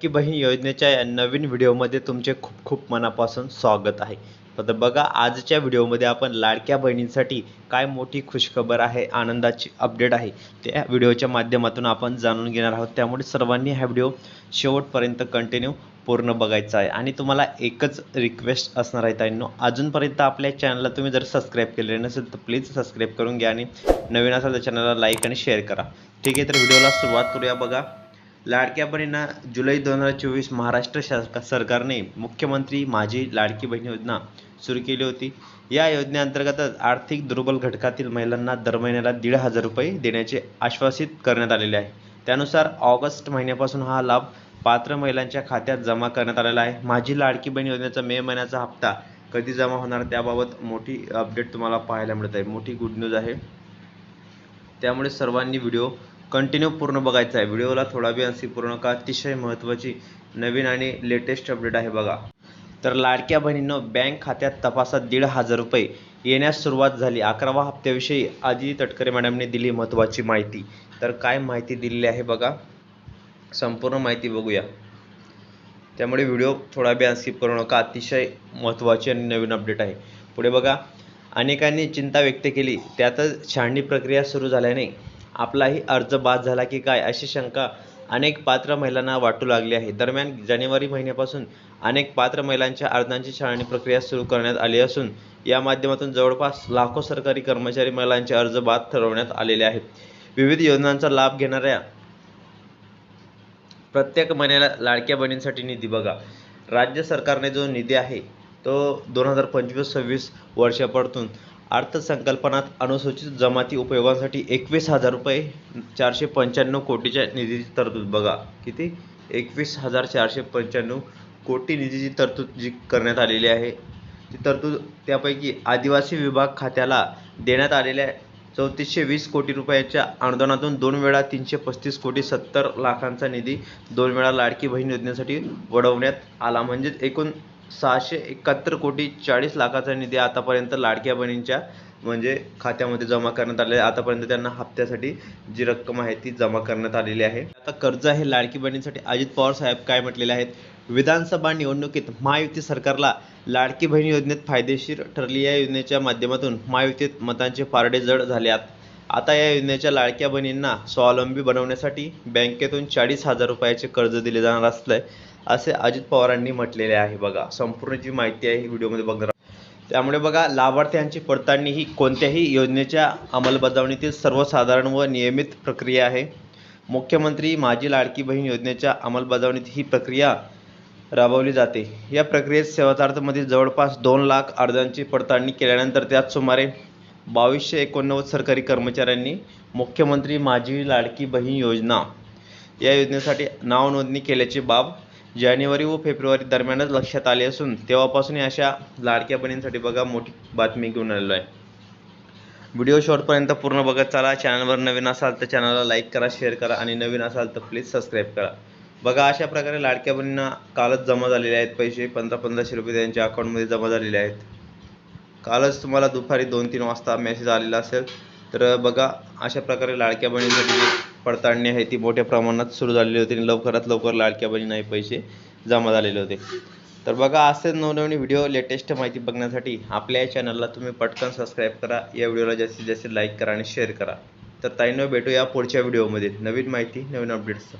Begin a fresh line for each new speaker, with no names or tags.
की बहीण योजनेच्या या नवीन व्हिडिओमध्ये तुमचे खूप खूप मनापासून स्वागत आहे. तर बघा आजच्या व्हिडिओमध्ये आपण लाडक्या बहिणींसाठी काय मोठी खुशखबर आहे आनंदाची अपडेट आहे त्या व्हिडिओच्या माध्यमातून आपण जाणून घेणार आहोत. त्यामुळे सर्वांनी हा व्हिडिओ शेवटपर्यंत कंटिन्यू पूर्ण बघायचा आहे. आणि तुम्हाला एकच रिक्वेस्ट असणार आहे ताईंनो अजूनपर्यंत आपल्या चॅनलला तुम्ही जर सबस्क्राईब केलेले नसेल तर प्लीज सबस्क्राईब करून घ्या आणि नवीन असाल तर चॅनलला लाईक आणि शेअर करा. ठीक आहे तर व्हिडिओला सुरुवात करूया बघा. लाडक्या बहिणींना जुलै दोन हजार चोवीस महाराष्ट्र शास सरकारने मुख्यमंत्री माझी लाडकी बहीण योजना सुरू केली होती. या योजनेअंतर्गतच आर्थिक दुर्बल घटकातील महिलांना दर महिन्याला दीड हजार रुपये देण्याचे आश्वासित करण्यात आलेले आहे. त्यानुसार ऑगस्ट महिन्यापासून हा लाभ पात्र महिलांच्या खात्यात जमा करण्यात आलेला आहे. माझी लाडकी बहीण योजनेचा मे महिन्याचा हप्ता कधी जमा होणार त्याबाबत मोठी अपडेट तुम्हाला पाहायला मिळत आहे. मोठी गुड न्यूज आहे. त्यामुळे सर्वांनी व्हिडिओ कंटिन्यू पूर्ण बघायचा आहे. व्हिडिओला थोडा बी असे पूर्ण का अतिशय महत्त्वाची नवीन आणि लेटेस्ट अपडेट आहे बघा. तर लाडक्या बहिणींनो बँक खात्यात तपासात दीड हजार रुपये येण्यास सुरुवात झाली. अकरावा हप्त्याविषयी आजी तटकरे मॅडमने दिली महत्त्वाची माहिती. तर काय माहिती दिलेली आहे बघा. संपूर्ण माहिती बघूया. त्यामुळे व्हिडिओ थोडा बी स्किप करू. नका अतिशय महत्त्वाची आणि नवीन अपडेट आहे. पुढे बघा. अनेकांनी चिंता व्यक्त केली. त्यातच छाननी प्रक्रिया सुरू झाल्याने आपलाही अर्ज बाद झाला की काय अशी शंका अनेक पात्र महिलांना वाटू लागली आहे. दरम्यान जानेवारी महिन्यापासून अनेक पात्र महिलांच्या अर्जांची छाननी प्रक्रिया सुरू करण्यात आली असून या माध्यमातून जवळपास लाखो सरकारी कर्मचारी महिलांचे अर्ज बाद ठरवण्यात आलेले आहेत. विविध योजनांचा लाभ घेणाऱ्या प्रत्येक महिन्याला लाडक्या बहिणींसाठी निधी बघा. राज्य सरकारने जो निधी आहे तो दोन हजार पंचवीस सव्वीस वर्षापासून अर्थसंकल्पनात अनुसूचित जमाती उपयोगांसाठी एकवीस हजार रुपये चारशे पंच्याण्णव कोटीच्या निधीची तरतूद. बघा किती? एकवीस हजार चारशे पंच्याण्णव कोटी निधीची तरतूद जी करण्यात आलेली आहे. ती तरतूद त्यापैकी आदिवासी विभाग खात्याला देण्यात आलेल्या चौतीसशे वीस कोटी रुपयाच्या अनुदानातून दोन वेळा तीनशे पस्तीस कोटी सत्तर लाखांचा निधी दोन वेळा लाडकी बहीण योजनेसाठी वळवण्यात आला. म्हणजेच एकूण सहाशे एकाहत्तर कोटी चाळीस लाखाचा निधी आतापर्यंत लाडक्या बहिणींच्या म्हणजे खात्यामध्ये जमा करण्यात आले आतापर्यंत त्यांना हप्त्यासाठी जी रक्कम आहे ती जमा करण्यात आलेली आहे. आता कर्ज आहे लाडकी बहिणींसाठी. अजित पवार साहेब काय म्हटलेले आहेत? विधानसभा निवडणुकीत महायुती सरकारला लाडकी बहीण योजनेत फायदेशीर ठरली. या योजनेच्या माध्यमातून महायुतीत मतांचे पारडे जड झाल्यात. आता या योजनेच्या लाडक्या बहिणींना स्वावलंबी बनवण्यासाठी बँकेतून चाळीस हजार रुपयाचे कर्ज दिले जाणार असले असे अजित पवारांनी म्हटलेले आहे बघा. संपूर्ण जी माहिती आहे ही व्हिडिओमध्ये बघणार त्यामुळे बघा लाभार्थ्यांची पडताळणी ही कोणत्याही योजनेच्या अंमलबजावणीतील सर्वसाधारण व नियमित प्रक्रिया आहे. मुख्यमंत्री माझी लाडकी बहीण योजनेच्या अंमलबजावणीत ही प्रक्रिया राबवली जाते. या प्रक्रियेत सेवार्थामधील जवळपास दोन लाख अर्जांची पडताळणी केल्यानंतर त्यात सुमारे बावीसशे एकोणनव्वद सरकारी कर्मचाऱ्यांनी मुख्यमंत्री माझी लाडकी बहीण योजना या योजनेसाठी नावनोंदणी केल्याची बाब जानेवारी व फेब्रुवारी दरम्यानच लक्षात आले असून तेव्हापासून अशा लाडक्या बहिणींसाठी बघा मोठी बातमी घेऊन आलेलो आहे. व्हिडिओ शॉर्टपर्यंत पूर्ण बघत चला. चॅनलवर नवीन असाल तर चॅनलला लाईक करा शेअर करा आणि नवीन असाल तर प्लीज सबस्क्राईब करा. बघा अशा प्रकारे लाडक्या बहिणींना कालच जमा झालेले आहेत पैसे. पंधरा पंधराशे रुपये त्यांच्या अकाउंटमध्ये जमा झालेले आहेत. कालच तुम्हाला दुपारी दोन तीन वाजता मेसेज आलेला असेल. तर बघा अशा प्रकारे लाडक्या बहिणींसाठी पडताळणी आहे. ती मोठ्या प्रमाणात सुरू झालेली होती आणि लवकरात लवकर लाडक्या बहिणींना पैसे जमा झालेले होते. तर बघा असेच नवनवीन व्हिडिओ लेटेस्ट माहिती बघण्यासाठी आपल्या या चॅनलला तुम्ही पटकन सबस्क्राईब करा. या व्हिडिओला जास्तीत जास्त लाईक करा आणि शेअर करा. तर ताईनं भेटूया पुढच्या व्हिडिओमध्ये. नवीन माहिती नवीन अपडेट्स.